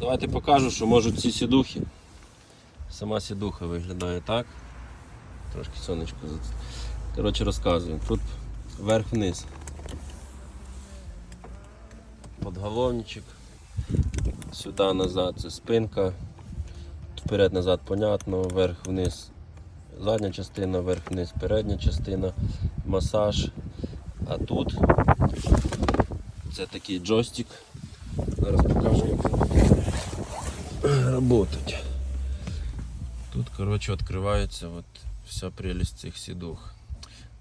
Давайте покажу, що можуть ці сідухи. Сама сідуха виглядає так. Трошки сонечко. Коротше, розказую. Тут вверх-вниз. Подголовничок. Сюди назад це спинка. Вперед-назад понятно, вверх-вниз задня частина, вверх-вниз передня частина, масаж. А тут це такий джойстик. Зараз покажу, як він працює. Тут, коротше, відкривається от вся прелість цих сідух.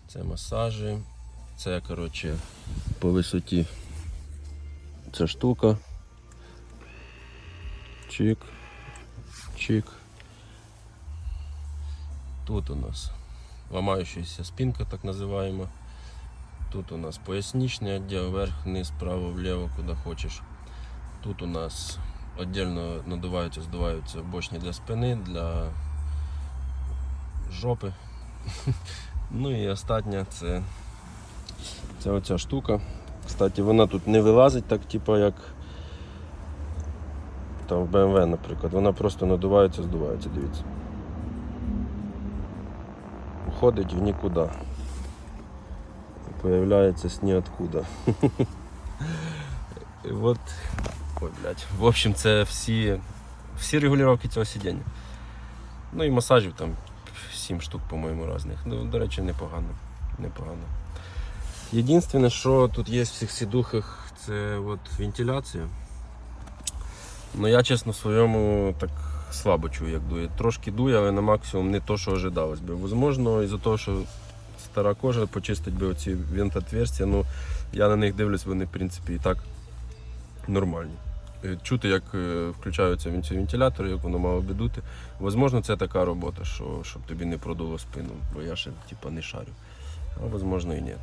Це масажі, це, коротше, по висоті ця штука. Чик, чик. Тут у нас ламающаяся спинка, так називаємо. Тут у нас поясничний відділ, вверх, вниз, вправо, вліво, куди хочеш. Тут у нас віддільно надуваються, здуваються бочні для спини, для жопи. Ну і остання це, це оця штука. Кстати, вона тут не вилазить так, типу, як там в BMW, наприклад. Вона просто надувається, здувається, дивіться. Уходить в нікуди. Появляється з ніоткуда. І от, ой, блядь. В общем, це всі, всі регулювання цього сидіння. Ну і масажів там 7 штук, по-моєму, різних. Ну, до речі, непогано. непогано. Єдине, що тут є в цих сідухах, це от вентиляція. Ну я чесно в своєму так слабо чую, як дує. Трошки дує, але на максимум не то, що ожидалось би. Возможно, із-за того, що стара кожа почистить би оці вентотверстя, ну я на них дивлюсь, вони в принципі і так нормальні. Е, Чути, як е, включаються ці вентилятори, як воно мало би дути. Возможно, це така робота, що, щоб тобі не продуло спину, бо я ще типу, не шарю. А возможно і ні.